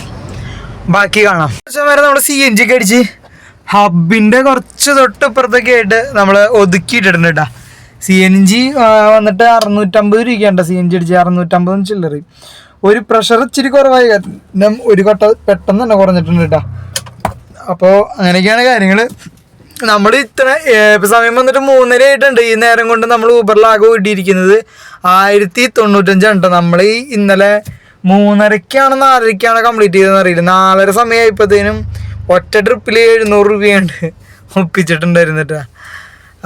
ബാക്കി കാണാം. കുറച്ച് വരെ നമ്മൾ സി എൻ ജി ഒക്കെ അടിച്ച് ഹബിന്റെ കുറച്ച് തൊട്ട് ഇപ്പുറത്തൊക്കെ ആയിട്ട് നമ്മൾ ഒതുക്കിയിട്ടിട്ടുണ്ട് കേട്ടോ സി എൻ ജി വന്നിട്ട് അറുന്നൂറ്റമ്പത് രൂപയ്ക്കാണ് സി എൻ ജി അടിച്ച് അറുന്നൂറ്റമ്പത് ചില്ലറി ഒരു പ്രഷർ ഇച്ചിരി കുറവായി. കാരണം ഒരു കൊട്ട പെട്ടെന്ന് തന്നെ കുറഞ്ഞിട്ടുണ്ട് കേട്ടോ അപ്പോൾ അങ്ങനെയൊക്കെയാണ് കാര്യങ്ങൾ നമ്മൾ ഇത്ര സമയം വന്നിട്ട് മൂന്നര ആയിട്ടുണ്ട്. ഈ നേരം കൊണ്ട് നമ്മൾ ഊബറിലാകെ ഓടിയിരിക്കുന്നത് ആയിരത്തി തൊണ്ണൂറ്റഞ്ചാണ് കേട്ടോ നമ്മൾ ഇന്നലെ മൂന്നരക്കാണ് നാലരക്കാണ് കംപ്ലീറ്റ് ചെയ്തതെന്ന് അറിയില്ല. നാലര സമയമായപ്പോഴത്തേനും ഒറ്റ ട്രിപ്പിൽ എഴുന്നൂറ് രൂപയുണ്ട്. ഒപ്പിച്ചിട്ടുണ്ടായിരുന്നിട്ടാ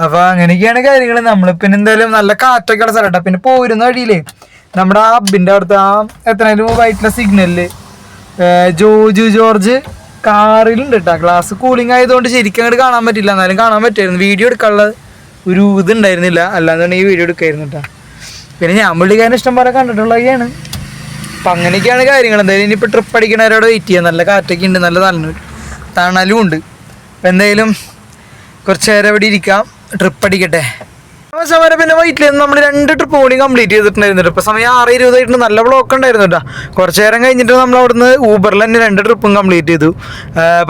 അപ്പോൾ അങ്ങനെയൊക്കെയാണ് കാര്യങ്ങൾ. നമ്മൾ പിന്നെ എന്തായാലും നല്ല കാറ്റൊക്കെ ഉള്ള സ്ഥലം പിന്നെ പോരുന്ന വഴിയിലേ നമ്മുടെ ആ ഹബിന്റെ അടുത്ത് ആ എത്രയായാലും വൈറ്റിലെ സിഗ്നലിൽ ജോജു ജോർജ് കാറിലുണ്ട് കേട്ടോ. ഗ്ലാസ് കൂളിംഗ് ആയതുകൊണ്ട് ശരിക്കും അങ്ങോട്ട് കാണാൻ പറ്റില്ല. എന്നാലും കാണാൻ പറ്റുമായിരുന്നു വീഡിയോ എടുക്കാനുള്ള ഒരു ഇത് ഉണ്ടായിരുന്നില്ല. അല്ലാന്നുണ്ടെങ്കിൽ വീഡിയോ എടുക്കായിരുന്നു കേട്ടോ. പിന്നെ ഞാൻ പുള്ളിക്കാരൻ ഇഷ്ടം പോലെ കണ്ടിട്ടുള്ളതൊക്കെയാണ് അപ്പം അങ്ങനെയൊക്കെയാണ് കാര്യങ്ങൾ. എന്തായാലും ഇനിയിപ്പോൾ ട്രിപ്പ് അടിക്കണവരോട് വെയിറ്റ് ചെയ്യാം. നല്ല കാറ്റൊക്കെ ഉണ്ട് നല്ല തണലും തണലും ഉണ്ട്. അപ്പം എന്തായാലും കുറച്ച് നേരം ഇവിടെ ഇരിക്കാം. ട്രിപ്പ് അടിക്കട്ടെ. സമയം പിന്നെ വൈറ്റിൽ നമ്മൾ രണ്ട് ട്രിപ്പ് കൂടി കംപ്ലീറ്റ് ചെയ്തിട്ടുണ്ടായിരുന്നു ഇപ്പൊ സമയം ആറ് ഇരുപതായിട്ട് നല്ല ബ്ലോക്ക് ഉണ്ടായിരുന്നു കേട്ടോ കുറച്ച് നേരം കഴിഞ്ഞിട്ട് നമ്മൾ അവിടുന്ന് ഊബറിൽ തന്നെ രണ്ട് ട്രിപ്പും കംപ്ലീറ്റ് ചെയ്തു.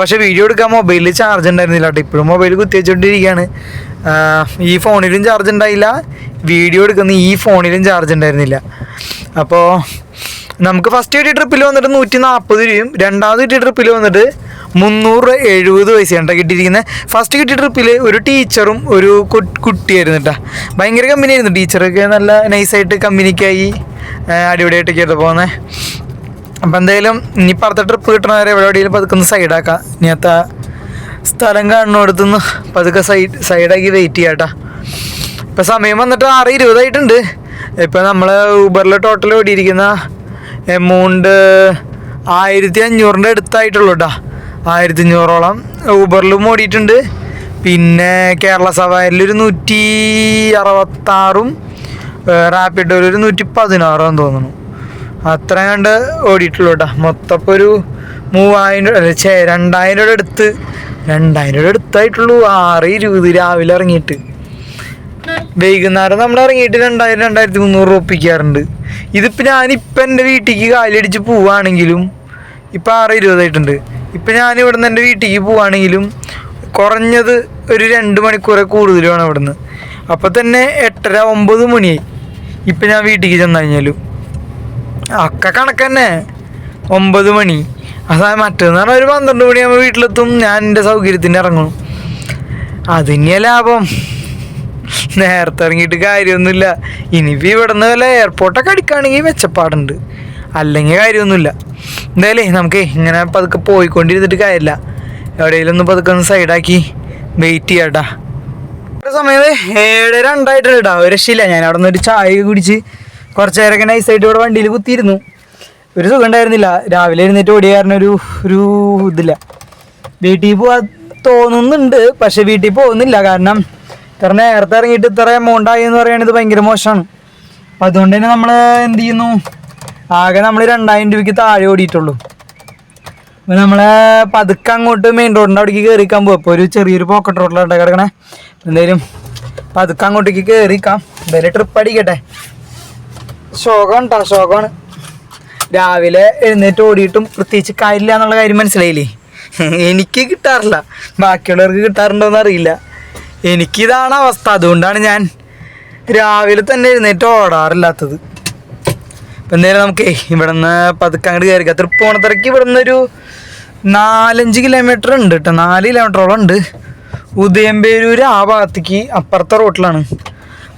പക്ഷെ വീഡിയോ എടുക്കാൻ മൊബൈലിൽ ചാർജ് ഉണ്ടായിരുന്നില്ല കേട്ടോ ഇപ്പോഴും മൊബൈൽ കുത്തി വെച്ചുകൊണ്ടിരിക്കുകയാണ് ഈ ഫോണിലും ചാർജ് ഉണ്ടായില്ല. വീഡിയോ എടുക്കുന്ന ഈ ഫോണിലും ചാർജ് ഉണ്ടായിരുന്നില്ല. അപ്പോൾ നമുക്ക് ഫസ്റ്റ് കിട്ടിയ ട്രിപ്പിൽ വന്നിട്ട് നൂറ്റി നാൽപ്പത് രൂപയും രണ്ടാമത് ട്രിപ്പിൽ വന്നിട്ട് മുന്നൂറ് എഴുപത് പൈസയാണ് കിട്ടിയിരിക്കുന്നത് ഫസ്റ്റ് കിട്ടിയ ട്രിപ്പിൽ ഒരു ടീച്ചറും ഒരു കുട്ടിയായിരുന്നു കേട്ടോ ഭയങ്കര കമ്പനി ആയിരുന്നു. ടീച്ചറൊക്കെ നല്ല നൈസായിട്ട് കമ്പനിക്കായി അടിപൊളിയായിട്ടൊക്കെ ആയിരുന്നു പോകുന്നത് അപ്പം എന്തായാലും ഇനി അടുത്ത ട്രിപ്പ് കിട്ടണവരെ എവിടെ എവിടെയെങ്കിലും പതുക്കെ ഒന്ന് സൈഡാക്കാം ഇനിയത്തെ സ്ഥലം കാണുന്നിടത്തുനിന്ന് പതുക്കെ സൈഡ് സൈഡാക്കി വെയിറ്റ് ചെയ്യാം കേട്ടോ ഇപ്പം സമയം വന്നിട്ട് ആറ് ഇരുപതായിട്ടുണ്ട്. ഇപ്പം നമ്മൾ ഊബറിൽ ടോട്ടൽ ഓടിയിരിക്കുന്ന എമൗണ്ട് ആയിരത്തി അഞ്ഞൂറിന്റെ അടുത്തായിട്ടുള്ളൂ കേട്ടോ ആയിരത്തി അഞ്ഞൂറോളം ഊബറിലും ഓടിയിട്ടുണ്ട്. പിന്നെ കേരള സവാരിൽ ഒരു നൂറ്റി അറുപത്താറും റാപ്പിഡ് ഒരു നൂറ്റി പതിനാറും തോന്നുന്നു. അത്ര കണ്ട് ഓടിയിട്ടുള്ളൂ കേട്ടോ. മൊത്തം ഇപ്പോൾ ഒരു മൂവായിരം രൂപ അല്ല ചേ രണ്ടായിരം രൂപയുടെ അടുത്ത് രണ്ടായിരം രൂപയുടെ അടുത്തായിട്ടുള്ളൂ ആറ് ഇരുപത് രാവിലെ ഇറങ്ങിയിട്ട്. വൈകുന്നേരം നമ്മൾ ഇറങ്ങിയിട്ട് രണ്ടായിരം രണ്ടായിരത്തി മുന്നൂറ് രൂപ ഒപ്പിക്കാറുണ്ട്. ഇതിപ്പോൾ ഞാനിപ്പോൾ എന്റെ വീട്ടിലേക്ക് കാലടിച്ച് പോവുകയാണെങ്കിലും ഇപ്പം ആറ് ഇരുപതായിട്ടുണ്ട്. ഇപ്പം ഞാൻ ഇവിടെ നിന്ന് എന്റെ വീട്ടിലേക്ക് പോവുകയാണെങ്കിലും കുറഞ്ഞത് ഒരു രണ്ട് മണിക്കൂറെ കൂടുതലാണ് അവിടെ നിന്ന് അപ്പോൾ തന്നെ എട്ടര ഒമ്പത് മണിയായി. ഇപ്പം ഞാൻ വീട്ടിലേക്ക് ചെന്ന് കഴിഞ്ഞാലും അക്ക കണക്ക് തന്നെ. ഒമ്പത് മണി. അതായത് മറ്റേന്ന് പറഞ്ഞാൽ ഒരു പന്ത്രണ്ട് മണിയാകുമ്പോൾ വീട്ടിലെത്തും. ഞാൻ എന്റെ സൗകര്യത്തിന് ഇറങ്ങും. അതിനെ ലാഭം. നേരത്തെ ഇറങ്ങിയിട്ട് കാര്യമൊന്നുമില്ല. ഇനിയിപ്പോൾ ഇവിടെ നിന്ന് വല്ല എയർപോർട്ടൊക്കെ അടിക്കുകയാണെങ്കിൽ മെച്ചപ്പാടുണ്ട്. അല്ലെങ്കിൽ കാര്യമൊന്നുമില്ല. എന്തായാലേ നമുക്ക് ഇങ്ങനെ പതുക്കെ പോയിക്കൊണ്ടിരുന്നിട്ട് കാര്യമില്ല. എവിടെയെങ്കിലും ഒന്ന് പതുക്കെ ഒന്ന് സൈഡാക്കി വെയിറ്റ് ചെയ്യാട്ടാ. ഒരു സമയത്ത് ഏഴ് രണ്ടായിട്ടുണ്ട് കേട്ടോ ഒരു രക്ഷയില്ല. ഞാൻ അവിടെ നിന്ന് ഒരു ചായ കുടിച്ച് കുറച്ച് നേരമൊക്കെ നൈസായിട്ട് ഇവിടെ വണ്ടിയിൽ കുത്തിയിരുന്നു. ഒരു സുഖം ഉണ്ടായിരുന്നില്ല. രാവിലെ എഴുന്നേറ്റ് ഓടിയ കാരണം ഒരു ഒരു ഇതില്ല. വീട്ടിൽ പോവാൻ തോന്നുന്നുണ്ട്. പക്ഷെ വീട്ടിൽ പോകുന്നില്ല. കാരണം ഇത്ര നേരത്തെ ഇറങ്ങിയിട്ട് ഇത്ര എമൗണ്ട് ആയി എന്ന് പറയുന്നത് ഭയങ്കര മോശമാണ്. അതുകൊണ്ട് തന്നെ നമ്മൾ എന്ത് ചെയ്യുന്നു? ആകെ നമ്മൾ രണ്ടായിരം രൂപയ്ക്ക് താഴെ ഓടിയിട്ടുള്ളൂ. അപ്പോൾ നമ്മളെ പതുക്കെ അങ്ങോട്ട് മെയിൻ റോഡിന്റെ അവിടേക്ക് കയറിക്കാൻ പോകും ഇപ്പൊ ഒരു ചെറിയൊരു പോക്കറ്റ് റോഡിലാണ് കിടക്കണേ. എന്തായാലും പതുക്കെ അങ്ങോട്ടേക്ക് കയറിക്കാം എന്തായാലും ട്രിപ്പ് അടിക്കട്ടെ. ശോകം കേട്ടോ ശോകമാണ്. രാവിലെ എഴുന്നേറ്റ് ഓടിയിട്ടും പ്രത്യേകിച്ച് കാര്യമില്ല എന്നുള്ള കാര്യം മനസ്സിലായില്ലേ? എനിക്ക് കിട്ടാറില്ല. ബാക്കിയുള്ളവർക്ക് കിട്ടാറുണ്ടോ എന്ന് അറിയില്ല. എനിക്കിതാണ് അവസ്ഥ. അതുകൊണ്ടാണ് ഞാൻ രാവിലെ തന്നെ എഴുന്നേറ്റ് ഓടാറില്ലാത്തത്. എന്തായാലും നമുക്ക് ഇവിടെ നിന്ന് പതുക്കെ അങ്ങോട്ട് കയറിക്കാം തൃപ്പൂണിത്തറയ്ക്ക് ഇവിടെ നിന്നൊരു നാലഞ്ച് കിലോമീറ്റർ ഉണ്ട് കേട്ടോ നാല് കിലോമീറ്ററോളം ഉണ്ട്. ഉദയംപേരൂർ ആ ഭാഗത്തേക്ക് അപ്പുറത്തെ റോട്ടിലാണ്.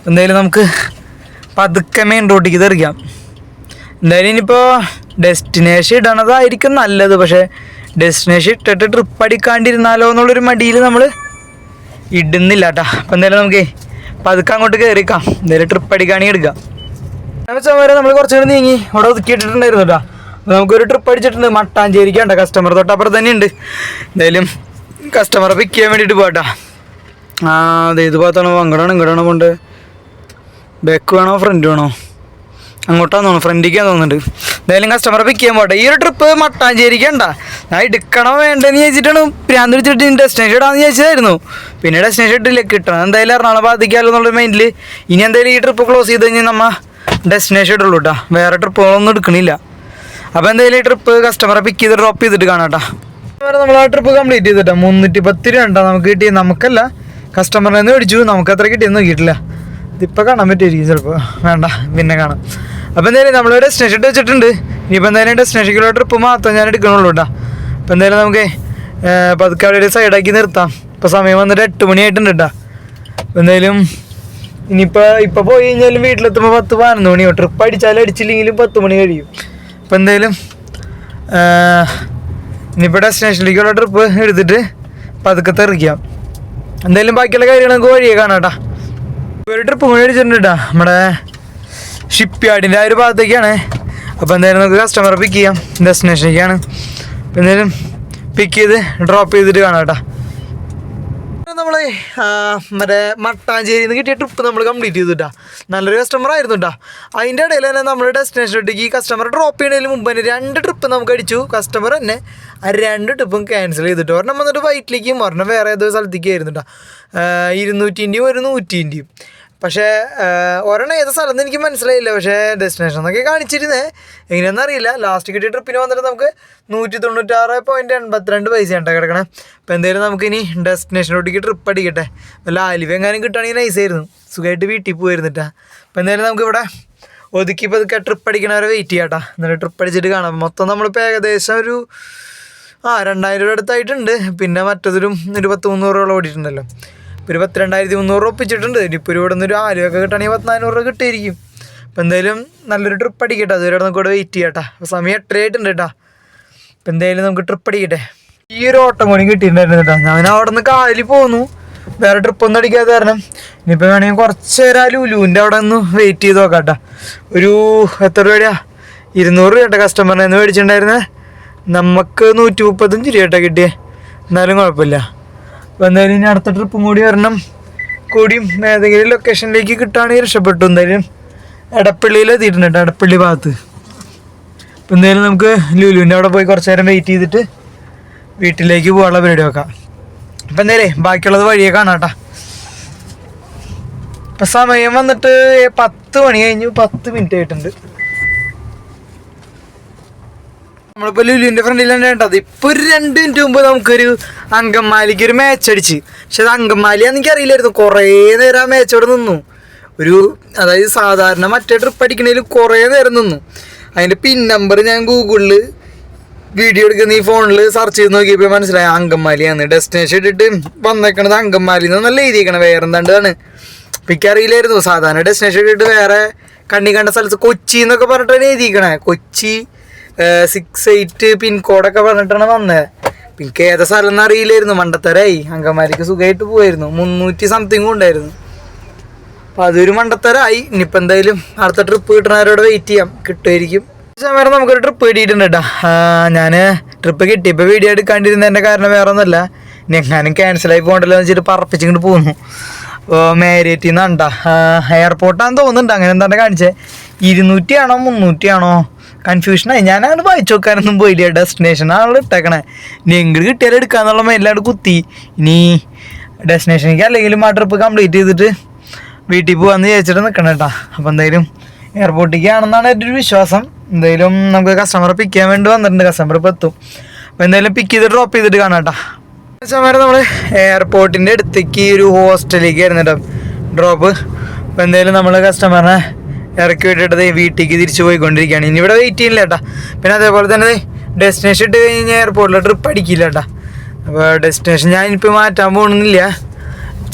എന്തായാലും നമുക്ക് പതുക്കെ മെയിൻ റോട്ടിലേക്ക് തെറിക്കാം. എന്തായാലും ഇനിയിപ്പോൾ ഡെസ്റ്റിനേഷൻ ഇടണതായിരിക്കും നല്ലത്. പക്ഷേ ഡെസ്റ്റിനേഷൻ ഇട്ടിട്ട് ട്രിപ്പ് അടിക്കാണ്ടിരുന്നാലോ എന്നുള്ളൊരു മടിയിൽ നമ്മൾ ഇടുന്നില്ല കേട്ടോ അപ്പം എന്തായാലും നമുക്ക് പതുക്കെ അങ്ങോട്ട് കയറിക്കാം എന്തായാലും ട്രിപ്പ് അടിക്കാണെങ്കിൽ എടുക്കാം. വരെ നമ്മൾ കുറച്ച് നേരം നീങ്ങി. അവിടെ ഒതുക്കിയിട്ടിട്ടുണ്ടായിരുന്നു കേട്ടോ അപ്പോൾ നമുക്കൊരു ട്രിപ്പ് അടിച്ചിട്ടുണ്ട്. മട്ടാഞ്ചേരിക്കാണ്ട കസ്റ്റമർ തൊട്ടപ്പുറത്ത് തന്നെ ഉണ്ട് എന്തായാലും കസ്റ്റമറെ പിക്ക് ചെയ്യാൻ വേണ്ടിയിട്ട് പോട്ടാ ആ അതെ ഇത് ഭാഗത്താണോ? അങ്ങോട്ടാണ്? ഇങ്ങോട്ടാണോ കൊണ്ട് ബാക്ക് വേണോ? ഫ്രണ്ട് വേണോ? അങ്ങോട്ടാന്ന് ഫ്രണ്ടിക്കാന്ന് തോന്നുന്നുണ്ട്. എന്തായാലും കസ്റ്റമറെ പിക്ക് ചെയ്യാൻ പോട്ടെ ഈ ഒരു ട്രിപ്പ് മട്ടാഞ്ചേരിക്കണ്ട ഞാൻ എടുക്കണോ വേണ്ടെന്ന് ചോദിച്ചിട്ടാണ് പ്രാന്ത് വെച്ചിട്ട് ഡെസ്റ്റിനേഷൻ ഇടാന്ന് ചോദിച്ചതായിരുന്നു പിന്നെ ഡെസ്റ്റിനേഷൻ ഇട്ടില്ല. കിട്ടണം. എന്തായാലും എറണാകുളം ബാധിക്കാമല്ലോ എന്നുള്ള മൈൻഡിൽ ഇനി എന്തായാലും ഈ ട്രിപ്പ് ക്ലോസ് ചെയ്ത് കഴിഞ്ഞാൽ നമ്മ ഡെസ്റ്റിനേഷൻ ഇടുള്ളൂ കേട്ടോ വേറെ ട്രിപ്പുകളൊന്നും എടുക്കണില്ല. അപ്പോൾ എന്തായാലും ഈ ട്രിപ്പ് കസ്റ്റമറെ പിക്ക് ചെയ്ത് ഡ്രോപ്പ് ചെയ്തിട്ട് കാണാം കേട്ടോ നമ്മൾ ആ ട്രിപ്പ് കംപ്ലീറ്റ് ചെയ്തിട്ടാ. മുന്നൂറ്റി പത്ത് രൂപ നമുക്ക് കിട്ടി നമുക്കല്ല കസ്റ്റമറിൽ നിന്ന് മേടിച്ചു. നമുക്ക് അത്ര കിട്ടിയെന്ന് നോക്കിയിട്ടില്ല. ഇതിപ്പോൾ കാണാൻ പറ്റുമായിരിക്കും ചിലപ്പോൾ വേണ്ട പിന്നെ കാണാം. അപ്പോൾ എന്തായാലും നമ്മൾ ഡെസ്റ്റിനേഷൻ ഇട്ട് വെച്ചിട്ടുണ്ട്. ഇനിയിപ്പോൾ എന്തായാലും ഡെസ്റ്റിനേഷനിലുള്ള ട്രിപ്പ് മാത്രം ഞാൻ എടുക്കണുള്ളൂ കേട്ടോ അപ്പോൾ എന്തായാലും നമുക്ക് പതുക്കെ അവിടെ ഒരു സൈഡാക്കി നിർത്താം. ഇപ്പോൾ സമയം വന്നിട്ട് എട്ട് മണിയായിട്ടുണ്ട് കേട്ടോ എന്തായാലും ഇനിയിപ്പോൾ ഇപ്പോൾ പോയി കഴിഞ്ഞാലും വീട്ടിലെത്തുമ്പോൾ പത്ത് പതിനൊന്ന് മണിയോ ട്രിപ്പ് അടിച്ചാലും അടിച്ചില്ലെങ്കിലും പത്ത് മണി കഴിയും. അപ്പോൾ എന്തായാലും ഇനിയിപ്പോ ഡെസ്റ്റിനേഷനിലേക്കുള്ള ട്രിപ്പ് എടുത്തിട്ട് പതുക്കെ തെറിക്കാം. എന്തായാലും ബാക്കിയുള്ള കാര്യങ്ങൾ നമുക്ക് വഴിയെ കാണാട്ടാ. ഒരു ട്രിപ്പ് കൂടി അടിച്ചിട്ടുണ്ട് നമ്മുടെ ഷിപ്പ് യാർഡിന്റെ ആ ഒരു ഭാഗത്തേക്കാണ്. അപ്പോൾ എന്തായാലും നമുക്ക് കസ്റ്റമറെ പിക്ക് ചെയ്യാം. ഡെസ്റ്റിനേഷനിലേക്കാണ് എന്തായാലും പിക്ക് ചെയ്ത് ഡ്രോപ്പ് ചെയ്തിട്ട് കാണാം നമ്മൾ മറ്റേ മട്ടാഞ്ചേരിയിൽ നിന്ന് കിട്ടിയ ട്രിപ്പ് നമ്മൾ കംപ്ലീറ്റ് ചെയ്തിട്ടാ. നല്ലൊരു കസ്റ്റമർ ആയിരുന്നു കേട്ടോ അതിന്റെ ഇടയിൽ തന്നെ നമ്മൾ ഡെസ്റ്റിനേഷനിലേക്ക് ഈ കസ്റ്റമർ ഡ്രോപ്പ് ചെയ്യുന്നതിന് മുമ്പ് തന്നെ രണ്ട് ട്രിപ്പ് നമുക്ക് അടിച്ചു. കസ്റ്റമർ തന്നെ ആ രണ്ട് ട്രിപ്പും ക്യാൻസൽ ചെയ്തിട്ട് ഒരെണ്ണം വന്നിട്ട് വൈറ്റിലേക്കും ഒരെണ്ണം വേറെ ഏതോ സ്ഥലത്തേക്കായിരുന്നു കേട്ടോ ഇരുന്നൂറ്റിന്റെയും ഒരു നൂറ്റിന്റെയും പക്ഷേ ഒരെണ്ണം ഏത് സ്ഥലം എന്ന് എനിക്ക് മനസ്സിലായില്ല. പക്ഷേ ഡെസ്റ്റിനേഷൻ എന്നൊക്കെ കാണിച്ചിരുന്നേ. എങ്ങനെയാണെന്ന് അറിയില്ല. ലാസ്റ്റ് കിട്ടിയ ട്രിപ്പിന് വന്നിട്ട് നമുക്ക് നൂറ്റി തൊണ്ണൂറ്റാറ് പോയിന്റ് എൺപത്തിരണ്ട് പൈസ കേട്ടോ കിടക്കണേ. അപ്പോൾ എന്തായാലും നമുക്ക് ഇനി ഡെസ്റ്റിനേഷനിലോട്ടേക്ക് ട്രിപ്പ് അടിക്കട്ടെ. വല്ല ആലിവ് എങ്ങാനും കിട്ടുകയാണെങ്കിൽ നൈസായിരുന്നു സുഖമായിട്ട് വീട്ടിൽ പോയിരുന്നിട്ടാ അപ്പോൾ എന്തായാലും നമുക്കിവിടെ ഒതുക്കി പതുക്കെ ട്രിപ്പ് അടിക്കണവരെ വെയിറ്റ് ചെയ്യാട്ടാ എന്നിട്ട് ട്രിപ്പ് അടിച്ചിട്ട് കാണാം. മൊത്തം നമ്മളിപ്പോൾ ഏകദേശം ഒരു ആ രണ്ടായിരം രൂപ അടുത്തായിട്ടുണ്ട്. പിന്നെ മറ്റതിലും ഒരു പത്ത് മുന്നൂറ് രൂപ ഓടിയിട്ടുണ്ടല്ലോ. ഇപ്പോൾ ഒരു പത്ത് രണ്ടായിരത്തി മുന്നൂറ് രൂപ ഒപ്പിച്ചിട്ടുണ്ട് ഇനിയിപ്പോൾ ഇവിടെ നിന്ന് ഒരു ആലുവൊക്കെ കിട്ടുകയാണെങ്കിൽ പത്ത് രൂപ കിട്ടിയിരിക്കും. അപ്പോൾ എന്തായാലും നല്ലൊരു ട്രിപ്പ് അടിക്കട്ടെ. അതുവരെ നമുക്ക് ഇവിടെ വെയിറ്റ് ചെയ്യട്ടെ. അപ്പോൾ സമയം എട്ടരയായിട്ടുണ്ട് കേട്ടോ. അപ്പോൾ എന്തായാലും നമുക്ക് ട്രിപ്പ് അടിക്കട്ടെ. ഈ ഒരു ഓട്ടം കൂടി കിട്ടിയിട്ടുണ്ടായിരുന്നു കേട്ടോ. ഞാൻ അവിടെ നിന്ന് കാലിൽ പോന്നു. വേറെ ട്രിപ്പൊന്നും അടിക്കാതെ കാരണം. ഇനിയിപ്പോൾ വേണമെങ്കിൽ കുറച്ച് നേരം ആ ലുലുവിന്റെ അവിടെ ഒന്ന് വെയിറ്റ് ചെയ്ത് നോക്കാം കേട്ടോ. ഒരു എത്ര രൂപയാ ഇരുന്നൂറ് രൂപ കസ്റ്റമറിനെ നിന്ന് മേടിച്ചിട്ടുണ്ടായിരുന്നേ. നമുക്ക് നൂറ്റി മുപ്പത്തഞ്ച് രൂപ കേട്ടോ കിട്ടിയേ. എന്നാലും കുഴപ്പമില്ല. അപ്പോൾ എന്തായാലും ഇനി അടുത്ത ട്രിപ്പും കൂടി വരണം. കൂടിയും ഏതെങ്കിലും ലൊക്കേഷനിലേക്ക് കിട്ടുകയാണെങ്കിൽ രക്ഷപ്പെട്ടു. എന്തായാലും എടപ്പള്ളിയിൽ എത്തിയിട്ടുണ്ട് എടപ്പള്ളി ഭാഗത്ത്. അപ്പോൾ എന്തായാലും നമുക്ക് ലുലുവിന്റെ അവിടെ പോയി കുറച്ച് നേരം വെയിറ്റ് ചെയ്തിട്ട് വീട്ടിലേക്ക് പോകാനുള്ള പരിപാടി വെക്കാം അപ്പം എന്തായാലും ബാക്കിയുള്ളത് വഴിയെ കാണാം കേട്ടോ. ഇപ്പൊ സമയം വന്നിട്ട് പത്ത് മണി കഴിഞ്ഞു പത്ത് മിനിറ്റ് ആയിട്ടുണ്ട്. നമ്മളിപ്പോ ലുലുവിന്റെ ഫ്രണ്ടിൽ തന്നെ കേട്ടത് ഇപ്പൊ ഒരു രണ്ട് മിനിറ്റ് മുമ്പ് നമുക്കൊരു അങ്കമാലിക്ക് ഒരു മാച്ച് അടിച്ച്. പക്ഷെ അത് അങ്കമാലിയാന്ന് എനിക്ക് അറിയില്ലായിരുന്നു. കുറേ നേരം ആ മാച്ച് അവിടെ നിന്നു. ഒരു അതായത് സാധാരണ മറ്റേ ട്രിപ്പ് അടിക്കണേലും കുറേ നേരം നിന്നു. അതിന്റെ പിൻ നമ്പർ ഞാൻ ഗൂഗിളിൽ വീഡിയോ എടുക്കുന്ന. ഈ ഫോണിൽ സെർച്ച് ചെയ്ത് നോക്കിയപ്പോൾ മനസ്സിലായി അങ്കമാലിയാണ് ഡെസ്റ്റിനേഷൻ ഇട്ടിട്ട് വന്നേക്കണത് അങ്കമാലി എന്ന് നല്ല എഴുതിയേക്കണത് വേറെ എന്താണ്ടാണ് എനിക്കറിയില്ലായിരുന്നു സാധാരണ ഡെസ്റ്റിനേഷൻ ഇട്ടിട്ട് വേറെ കണ്ണി കണ്ട സ്ഥലത്ത് കൊച്ചി എന്നൊക്കെ പറഞ്ഞിട്ടാണ് എഴുതിയിക്കണേ കൊച്ചി സിക്സ് എയ്റ്റ് പിൻകോഡൊക്കെ പറഞ്ഞിട്ടാണ് വന്നത് എനിക്ക് ഏതാ സ്ഥലം എന്ന് അറിയില്ലായിരുന്നു. മണ്ടത്തരായി. അങ്കമാലിക്ക് സുഖമായിട്ട് പോയായിരുന്നു മുന്നൂറ്റി സംതിങ് ഉണ്ടായിരുന്നു. അപ്പം അതൊരു മണ്ടത്തരായി. ഇനിയിപ്പോൾ എന്തായാലും അടുത്ത ട്രിപ്പ് കിട്ടണവരോട് വെയിറ്റ് ചെയ്യാം. കിട്ടുമായിരിക്കും. സമയം നമുക്കൊരു ട്രിപ്പ് കിട്ടിയിട്ടുണ്ട് കേട്ടോ ഞാൻ ട്രിപ്പ് കിട്ടിയപ്പോൾ വീഡിയോ എടുക്കാണ്ടിരുന്നതിന്റെ കാരണം വേറെ ഒന്നുമല്ല എങ്ങാനും ക്യാൻസലായി പോകണ്ടല്ലോ എന്ന് വെച്ചിട്ട് പറപ്പിച്ചിങ്ങോട്ട് പോന്നു. അപ്പോൾ മേരേറ്റിൽ നിന്നാണ്ടാ എയർപോർട്ടാന്ന് തോന്നുന്നുണ്ട്. അങ്ങനെ എന്താണ് കാണിച്ചത് ഇരുന്നൂറ്റിയാണോ മുന്നൂറ്റിയാണോ? കൺഫ്യൂഷനായി ഞാൻ അങ്ങനെ വായിച്ചു നോക്കാനൊന്നും പോയില്ല. ഡെസ്റ്റിനേഷൻ ആണല്ലോ ഇട്ടേക്കണേ. ഇനി എങ്കിലും കിട്ടിയാലും എടുക്കാന്നുള്ള എല്ലാവരും കുത്തി. ഇനി ഡെസ്റ്റിനേഷനിലേക്ക് അല്ലെങ്കിലും ആ ട്രിപ്പ് കംപ്ലീറ്റ് ചെയ്തിട്ട് വീട്ടിൽ പോകാമെന്ന് വിചാരിച്ചിട്ട് നിൽക്കണം കേട്ടോ അപ്പോൾ എന്തായാലും എയർപോർട്ടിലേക്ക് ആണെന്നാണ് എന്റെ ഒരു വിശ്വാസം. എന്തായാലും നമുക്ക് കസ്റ്റമറെ പിക്ക് ചെയ്യാൻ വേണ്ടി വന്നിട്ടുണ്ട്. കസ്റ്റമർ ഇപ്പോൾ എത്തും. അപ്പോൾ എന്തായാലും പിക്ക് ചെയ്ത് ഡ്രോപ്പ് ചെയ്തിട്ട് കാണാം കേട്ടോ സമയം നമ്മൾ എയർപോർട്ടിന്റെ അടുത്തേക്ക് ഒരു ഹോസ്റ്റലിലേക്ക് ആയിരുന്നു കേട്ടോ ഡ്രോപ്പ് അപ്പോൾ എന്തായാലും നമ്മൾ കസ്റ്റമറിനെ ഇറക്കി വിട്ടിട്ട് വീട്ടിലേക്ക് തിരിച്ചു പോയിക്കൊണ്ടിരിക്കുകയാണ്. ഇനി ഇവിടെ വെയിറ്റ് ചെയ്യില്ല കേട്ടോ പിന്നെ അതേപോലെ തന്നെ ഡെസ്റ്റിനേഷൻ ഇട്ട് കഴിഞ്ഞാൽ എയർപോർട്ടിൽ ട്രിപ്പ് അടിക്കില്ല കേട്ടോ അപ്പോൾ ഡെസ്റ്റിനേഷൻ ഞാനിപ്പോൾ മാറ്റാൻ പോകണമെന്നില്ല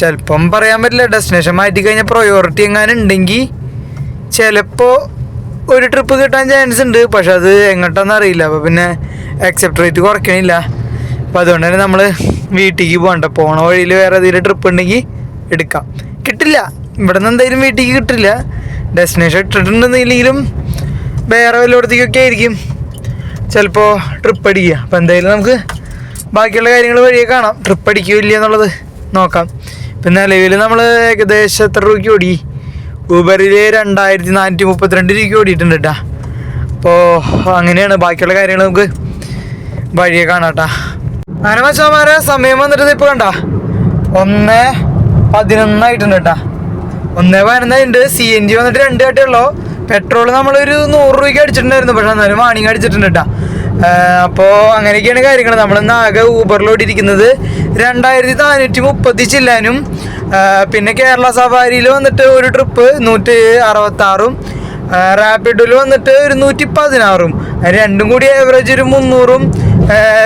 ചിലപ്പം പറയാൻ പറ്റില്ല. ഡെസ്റ്റിനേഷൻ മാറ്റി കഴിഞ്ഞാൽ പ്രയോറിറ്റി എങ്ങാനും ഉണ്ടെങ്കിൽ ചിലപ്പോൾ ഒരു ട്രിപ്പ് കിട്ടാൻ ചാൻസ് ഉണ്ട്. പക്ഷെ അത് എങ്ങോട്ടാന്ന് അറിയില്ല. അപ്പോൾ പിന്നെ അക്സെപ്റ്റ് റേറ്റ് കുറയ്ക്കണില്ല. അപ്പോൾ അതുകൊണ്ട് തന്നെ നമ്മൾ വീട്ടിലേക്ക് പോകണ്ട. പോണ വഴിയിൽ വേറെ ഏതെങ്കിലും ട്രിപ്പ് ഉണ്ടെങ്കിൽ എടുക്കാം. കിട്ടില്ല. ഇവിടെ നിന്ന് എന്തായാലും വീട്ടിലേക്ക് കിട്ടില്ല. ഡെസ്റ്റിനേഷൻ ഇട്ടിട്ടുണ്ടെന്നില്ലെങ്കിലും വേറെ വല്ലയിടത്തേക്കൊക്കെ ആയിരിക്കും. ചിലപ്പോൾ ട്രിപ്പ് അടിക്കുക. അപ്പോൾ എന്തായാലും നമുക്ക് ബാക്കിയുള്ള കാര്യങ്ങൾ വഴിയെ കാണാം. ട്രിപ്പ് അടിക്കില്ല എന്നുള്ളത് നോക്കാം. ഇപ്പം നിലവിൽ നമ്മൾ ഏകദേശം എത്ര രൂപയ്ക്ക് ഓടി? ഊബറിൽ രണ്ടായിരത്തി നാനൂറ്റി മുപ്പത്തിരണ്ട് രൂപയ്ക്ക് ഓടിയിട്ടുണ്ട് കേട്ടാ അപ്പോൾ അങ്ങനെയാണ് ബാക്കിയുള്ള കാര്യങ്ങൾ നമുക്ക് വഴിയെ കാണാം കേട്ടാ അങ്ങനെ മച്ചാമാരെ സമയം വന്നിട്ട് ഇപ്പോൾ കണ്ട. ഒന്ന് പതിനൊന്നായിട്ടുണ്ട് കേട്ടാ ഒന്ന് പതിനൊന്നായിട്ട് സി എൻ ജി വന്നിട്ട് രണ്ട് കട്ടയുള്ളൂ പെട്രോൾ നമ്മളൊരു നൂറ് രൂപയ്ക്ക് അടിച്ചിട്ടുണ്ടായിരുന്നു. പക്ഷെ എന്നാലും വാണിങ് അടിച്ചിട്ടുണ്ട് കേട്ടാ അപ്പോൾ അങ്ങനെയൊക്കെയാണ് കാര്യങ്ങൾ നമ്മളിന്ന് ആകെ ഊബറിലോട്ടിരിക്കുന്നത് രണ്ടായിരത്തി നാനൂറ്റി മുപ്പത്തി ചില്ലാനും പിന്നെ കേരള സഫാരിയിൽ വന്നിട്ട് ഒരു ട്രിപ്പ് നൂറ്റി അറുപത്താറും. റാപ്പിഡിൽ വന്നിട്ട് ഒരു നൂറ്റി പതിനാറും. രണ്ടും കൂടി ആവറേജ് ഒരു മുന്നൂറും.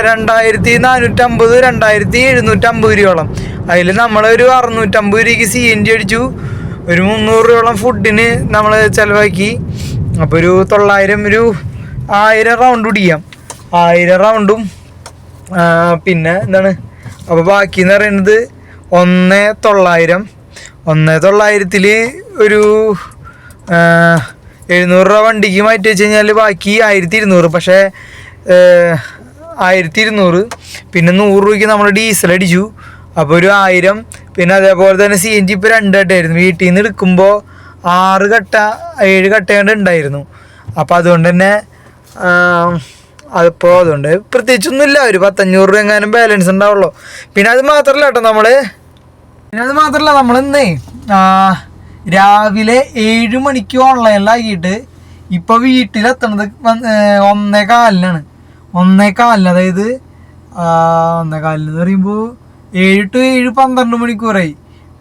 രണ്ടായിരത്തി നാനൂറ്റമ്പത് രണ്ടായിരത്തി എഴുന്നൂറ്റമ്പത് രൂപയോളം. അതിൽ നമ്മളൊരു അറുന്നൂറ്റമ്പത് രൂപയ്ക്ക് സി എൻ ജി അടിച്ചു. ഒരു മുന്നൂറ് രൂപയോളം ഫുഡിന് നമ്മൾ ചിലവാക്കി. അപ്പോൾ ഒരു തൊള്ളായിരം ഒരു ആയിരം റൗണ്ട് പിടിക്കാം ആയിരം റൗണ്ടും പിന്നെ എന്താണ്? അപ്പോൾ ബാക്കി എന്ന് പറയുന്നത് ഒന്ന് തൊള്ളായിരം. ഒന്ന് തൊള്ളായിരത്തിൽ ഒരു എഴുന്നൂറ് രൂപ വണ്ടിക്ക് മാറ്റി വെച്ച് കഴിഞ്ഞാൽ ബാക്കി ആയിരത്തി ഇരുന്നൂറ്. പക്ഷേ ആയിരത്തി ഇരുന്നൂറ്. പിന്നെ നൂറ് രൂപയ്ക്ക് നമ്മൾ ഡീസൽ അടിച്ചു. അപ്പോൾ ഒരു ആയിരം പിന്നെ അതേപോലെ തന്നെ സി എൻ ജി ഇപ്പോൾ രണ്ട് കട്ടയായിരുന്നു വീട്ടിൽ നിന്ന് എടുക്കുമ്പോൾ ആറ് കട്ട ഏഴ് കട്ടയാണ്ട് ഉണ്ടായിരുന്നു. അപ്പോൾ അതുകൊണ്ട് തന്നെ അതിപ്പോൾ അതുകൊണ്ട് പ്രത്യേകിച്ചൊന്നുമില്ല. ഒരു പത്തഞ്ഞൂറ് രൂപ എങ്ങാനും ബാലൻസ് ഉണ്ടാവുള്ളൂ. പിന്നെ അത് മാത്രമല്ല കേട്ടോ നമ്മൾ പിന്നെ അത് മാത്രമല്ല നമ്മൾ ഇന്ന് രാവിലെ ഏഴ് മണിക്ക് ഓൺലൈനിലാക്കിയിട്ട് ഇപ്പോൾ വീട്ടിലെത്തണത് ഒന്നേ കാലിനാണ്. ഒന്നേ കാലിന് അതായത് ഒന്നേ കാലിന് എന്ന് പറയുമ്പോൾ ഏഴ് ടു ഏഴ് പന്ത്രണ്ട് മണിക്കൂറായി.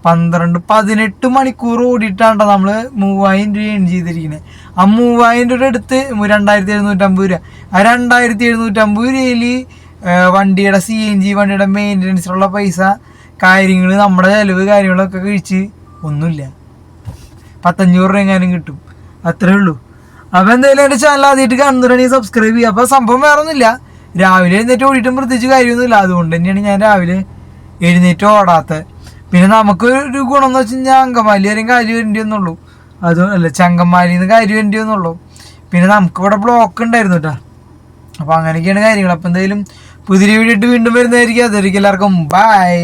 പന്ത്രണ്ട് പതിനെട്ട് മണിക്കൂർ ഓടിയിട്ടാണ് നമ്മൾ മൂവായിരം രൂപ ഏൺ ചെയ്തിരിക്കുന്നത് ആ മൂവായിരം രൂപയുടെ അടുത്ത് രണ്ടായിരത്തി എഴുന്നൂറ്റമ്പത് രൂപ. ആ രണ്ടായിരത്തി എഴുന്നൂറ്റമ്പത് രൂപയിൽ വണ്ടിയുടെ സി എൻ ജി വണ്ടിയുടെ മെയിന്റനൻസിലുള്ള പൈസ കാര്യങ്ങൾ നമ്മുടെ ചിലവ് കാര്യങ്ങളൊക്കെ കഴിച്ച് ഒന്നുമില്ല. പത്തഞ്ഞൂറ് രൂപ എങ്ങാനും കിട്ടും. അത്രേ ഉള്ളൂ. അപ്പോൾ എന്തായാലും എന്റെ ചാനൽ ആദ്യമായിട്ട് കാണുന്നുണ്ടെങ്കിൽ സബ്സ്ക്രൈബ് ചെയ്യുക. അപ്പോൾ സംഭവം വേറെ ഒന്നുമില്ല രാവിലെ എഴുന്നേറ്റ് ഓടിയിട്ടും പ്രത്യേകിച്ച് കാര്യമൊന്നുമില്ല. അതുകൊണ്ട് തന്നെയാണ് ഞാൻ രാവിലെ എഴുന്നേറ്റ് ഓടാത്ത. പിന്നെ നമുക്ക് ഒരു ഗുണം എന്ന് വെച്ച് കഴിഞ്ഞാൽ അങ്കമാലി വരെയും കാര്യം വരേണ്ടി വന്നുള്ളൂ അത് അല്ല ചങ്കമാലിയിൽ നിന്ന് കാര്യം വരേണ്ടി വന്നുള്ളൂ പിന്നെ നമുക്ക് ഇവിടെ ബ്ലോക്ക് ഉണ്ടായിരുന്നു കേട്ടോ അപ്പോൾ അങ്ങനെയൊക്കെയാണ് കാര്യങ്ങൾ അപ്പോൾ എന്തായാലും പുതിയ വീഡിയോ വീണ്ടും വരുന്നതായിരിക്കും. അതായിരിക്കും എല്ലാവർക്കും ബൈ